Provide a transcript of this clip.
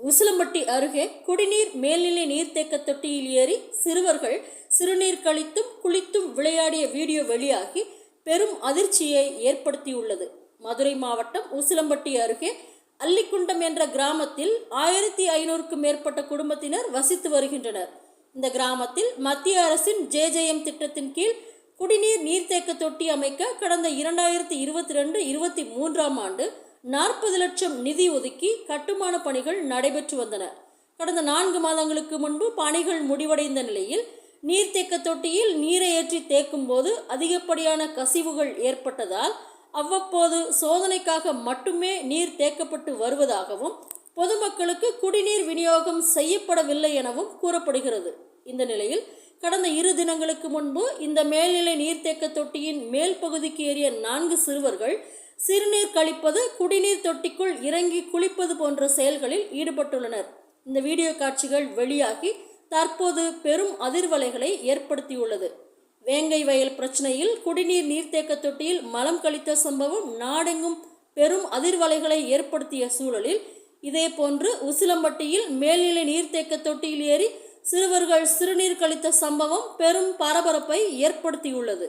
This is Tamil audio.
உசிலம்பட்டி அருகே குடிநீர் மேல்நிலை நீர்த்தேக்க தொட்டியில் ஏறி சிறுவர்கள் சிறுநீர் கழித்தும் குளித்தும் விளையாடிய வீடியோ வெளியாகி பெரும் அதிர்ச்சியை ஏற்படுத்தியுள்ளது. மதுரை மாவட்டம் உசிலம்பட்டி அருகே அல்லிக்குண்டம் என்ற கிராமத்தில் ஆயிரத்தி ஐநூறுக்கும் மேற்பட்ட குடும்பத்தினர் வசித்து வருகின்றனர். இந்த கிராமத்தில் மத்திய அரசின் ஜேஜேஎம் திட்டத்தின் கீழ் குடிநீர் நீர்த்தேக்க தொட்டி அமைக்க கடந்த இரண்டாயிரத்தி இருபத்தி ரெண்டு இருபத்தி மூன்றாம் ஆண்டு நாற்பது லட்சம் நிதி ஒதுக்கி கட்டுமான பணிகள் நடைபெற்று வந்தன. கடந்த நான்கு மாதங்களுக்கு முன்பு பணிகள் முடிவடைந்த நிலையில் நீர்த்தேக்க தொட்டியில் நீரை ஏற்றி தேக்கும் போது அதிகப்படியான கசிவுகள் ஏற்பட்டதால் அவ்வப்போது சோதனைக்காக மட்டுமே நீர் தேக்கப்பட்டு வருவதாகவும் பொதுமக்களுக்கு குடிநீர் விநியோகம் செய்யப்படவில்லை எனவும் கூறப்படுகிறது. இந்த நிலையில் கடந்த இரு தினங்களுக்கு முன்பு இந்த மேல்நிலை நீர்த்தேக்க தொட்டியின் மேல் பகுதிக்கு ஏறிய நான்கு சிறுவர்கள் சிறுநீர் கழிப்பது குடிநீர் தொட்டிக்குள் இறங்கி குளிப்பது போன்ற செயல்களில் ஈடுபட்டுள்ளனர். இந்த வீடியோ காட்சிகள் வெளியாகி தற்போது பெரும் அதிர்வலைகளை ஏற்படுத்தியுள்ளது. வேங்கை வயல் பிரச்சனையில் குடிநீர் நீர்த்தேக்க தொட்டியில் மலம் கழித்த சம்பவம் நாடெங்கும் பெரும் அதிர்வலைகளை ஏற்படுத்திய சூழலில் இதேபோன்று உசிலம்பட்டியில் மேல்நிலை நீர்த்தேக்க தொட்டியில் ஏறி சிறுவர்கள் சிறுநீர் கழித்த சம்பவம் பெரும் பரபரப்பை ஏற்படுத்தியுள்ளது.